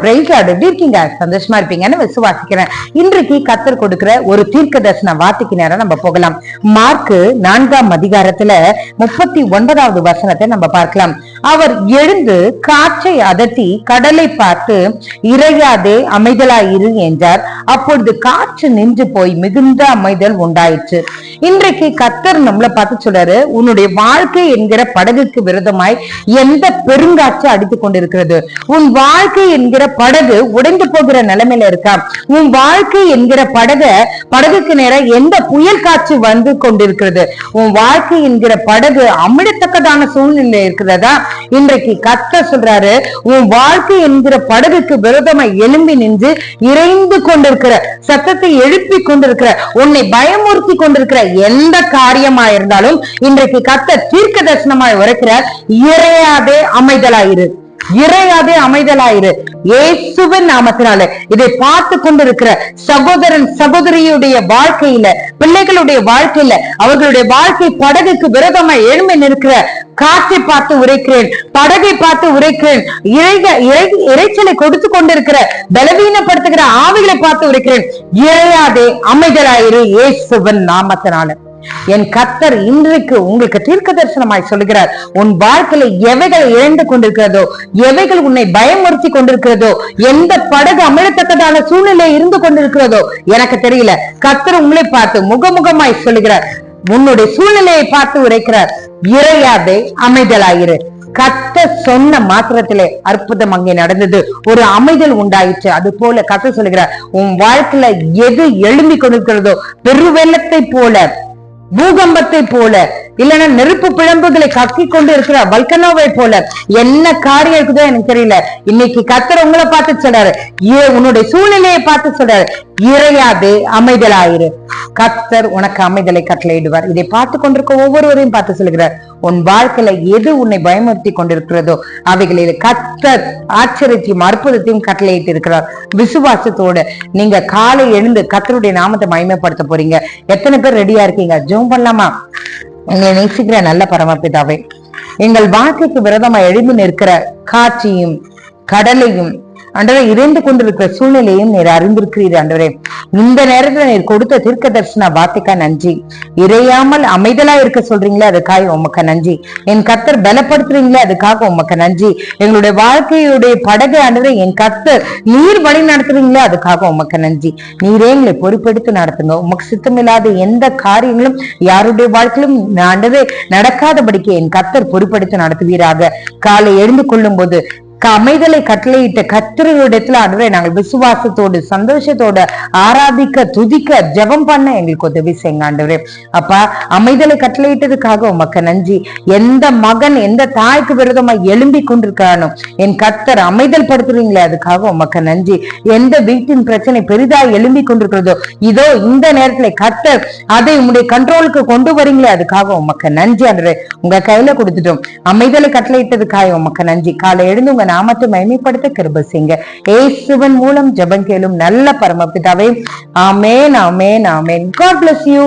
Price எப்படி இருக்கீங்க? சந்தோஷமா இருப்பீங்கன்னு விசுவாசிக்கிறேன். இன்றைக்கு கத்தர் கொடுக்கிற ஒரு தீர்க்க தரிசன வார்த்தைக்கு நேரம் நம்ம போகலாம். மார்க்கு நான்காம் அதிகாரத்துல முப்பத்தி ஒன்பதாவது வசனத்தை நம்ம பார்க்கலாம். அவர் எழுந்து காற்றை அதட்டி கடலை பார்த்து இறையாதே அமைதலாயிரு என்றார். அப்பொழுது காற்று நின்று போய் மிகுந்த அமைதல் உண்டாயிற்று. இன்றைக்கு கத்தர் நம்மள பார்த்து சொல்றாரு உன்னுடைய வாழ்க்கை என்கிற படகுக்கு விரதமாய் எந்த பெருங்காற்று அடித்துக் கொண்டிருக்கிறது? உன் வாழ்க்கை என்கிற படகு உடைந்து போகிற நிலைமையில இருக்கா? உன் வாழ்க்கை என்கிற படக படகுக்கு நேர எந்த புயல் காற்று வந்து கொண்டிருக்கிறது? உன் வாழ்க்கை என்கிற படகு அமிழத்தக்கதான சூழ்நிலை இருக்கிறதா? இன்றைக்கு கத்த சொல்றாரு உன் வாழ்க்கை என்கிற படகுக்கு விரோதமா எழும்பி நின்று இறைந்து கொண்டிருக்கிற சத்தத்தை எழுப்பி கொண்டிருக்கிற உன்னை பயமுறுத்தி கொண்டிருக்கிற எந்த காரியமா இருந்தாலும் இன்றைக்கு கத்த தீர்க்க தரிசனமாய் உரைக்கிற இறையாதே அமைதலாயிரு இறையாதே அமைதலாயிரு இயேசுவின் நாமத்தினால. இதை பார்த்து கொண்டிருக்கிற சகோதரன் சகோதரியுடைய வாழ்க்கையில பிள்ளைகளுடைய வாழ்க்கையில அவர்களுடைய வாழ்க்கை படகுக்கு விரோதமா எழுமை நிற்கிற காற்றை பார்த்து உரைக்கிறேன் படகை பார்த்து உரைக்கிறேன் இறைக இறை இறைச்சலை கொடுத்து கொண்டிருக்கிற பலவீனப்படுத்துகிற ஆவிகளை பார்த்து உரைக்கிறேன். இறையாதே அமைதராயிரு ஏசுவன் நாமத்தினால. என் கத்தர் இன்றைக்கு உங்களுக்கு தீர்க்க தரிசனமாய் சொல்லுகிறார் உன் வாழ்க்கையில எவைகள் இழந்து கொண்டிருக்கிறதோ எவைகள் உன்னை பயமுறுத்தி கொண்டிருக்கிறதோ எந்த படகு அமிழத்தக்கதான சூழ்நிலை இருந்து கொண்டிருக்கிறதோ எனக்கு தெரியல. கத்தர் உங்களை பார்த்து முகமுகமாய் சொல்லுகிறார் உன்னுடைய சூழ்நிலையை பார்த்து உரைக்கிறார். இறையாதே அமைதலாயிரு. கத்த சொன்ன மாத்திரத்திலே அற்புதம் அங்கே நடந்தது. ஒரு அமைதல் உண்டாயிற்று. அது போல கத்த சொல்லுகிறார் உன் வாழ்க்கையில எது எழும்பி கொண்டிருக்கிறதோ பெருவெள்ளத்தை போல பூகம்பத்தை போல இல்லைன்னா நெருப்பு பிழம்புகளை கக்கி கொண்டு இருக்கிற வல்கனோவை போல என்ன காரியம் இருக்குதோ எனக்கு தெரியல. இன்னைக்கு கத்தர் உங்களை பார்த்து சொல்றாரு. ஏ உன்னுடைய சூழ்நிலையை பார்த்து சொல்றாரு. இறையாது அமைதலாயிரு. கத்தர் உனக்கு அமைதலை கட்டளையிடுவார். இதை பார்த்து கொண்டிருக்க ஒவ்வொருவரையும் பார்த்து சொல்கிறார். உன் வாழ்க்கையில எது உன்னை பயமுறுத்தி கொண்டிருக்கிறதோ அவைகளில் கத்தர் ஆச்சரியத்தையும் அற்புதத்தையும் கட்டளையிட்டு இருக்கிறார் விசுவாசத்தோட நீங்க காலை எழுந்து கத்தருடைய நாமத்தை மகிமைப்படுத்த போறீங்க. எத்தனை பேர் ரெடியா இருக்கீங்க? ஜூம் பண்ணலாமா? எங்களை நேசிக்கிற நல்ல பரமபிதாவே. எங்கள் வாழ்க்கைக்கு விரதமா எழுந்து நிற்கிற காட்சியும் கடலையும் ஆண்டவரே இறைந்து கொண்டிருக்கிற சூழ்நிலையும் நீர் அறிந்திருக்கிறீர் ஆண்டவரே. இந்த நேரத்துல நீர் கொடுத்த தீர்க்க தரிசன வார்த்தைக்கா நன்றி. இறையாமல் அமைதலா இருக்க சொல்றீங்களே அதுக்காக உமக்கு நன்றி. என் கத்தர் பலப்படுத்துறீங்களே அதுக்காக உமக்கு நன்றி. எங்களுடைய வாழ்க்கையுடைய படகு ஆண்டவரை என் கத்தர் நீர் வழி நடத்துறீங்களே அதுக்காக உமக்கு நன்றி. நீரே எங்களை பொறுப்பெடுத்து நடத்துங்க. உமக்கு சித்தமில்லாத எந்த காரியங்களும் யாருடைய வாழ்க்கையிலும் ஆண்டவே நடக்காதபடிக்கு என் கத்தர் பொறுப்பெடுத்து நடத்துவீராக. காலை எழுந்து கொள்ளும் போது அமைதலை கட்டளையிட்ட கத்திரிடத்துல ஆண்டவரே நாங்கள் விசுவாசத்தோடு சந்தோஷத்தோட ஆராதிக்க துதிக்க ஜெபம் பண்ண எங்களுக்கு உதவி செய்யுங்க ஆண்டவரே. அப்பா அமைதலை கட்டளையிட்டதுக்காக உமக்கு நன்றி. எந்த மகன் எந்த தாய்க்கு விரோதமா எழும்பி கொண்டிருக்கானோ என் கத்தர் அமைதல் படுத்துறீங்களே அதுக்காக உமக்கு நன்றி. எந்த வீட்டின் பிரச்சனை பெரிதா எழும்பி கொண்டிருக்கிறதோ இதோ இந்த நேரத்துல கத்தர் அதை உங்களுடைய கண்ட்ரோலுக்கு கொண்டு வரீங்களே அதுக்காக உமக்கு நன்றி ஆண்டவரே. உங்க கையில கொடுத்துட்டோம். அமைதலை கட்டளையிட்டதுக்காக உமக்கு நன்றி. காலை எழுந்து உங்க நாமத்தை மயமைப்படுத்த கிருப செய்யுங்க ஏசுவன் மூலம் ஜபம் கேளும் நல்ல பரமபிதாவே. Amen amen amen. God bless you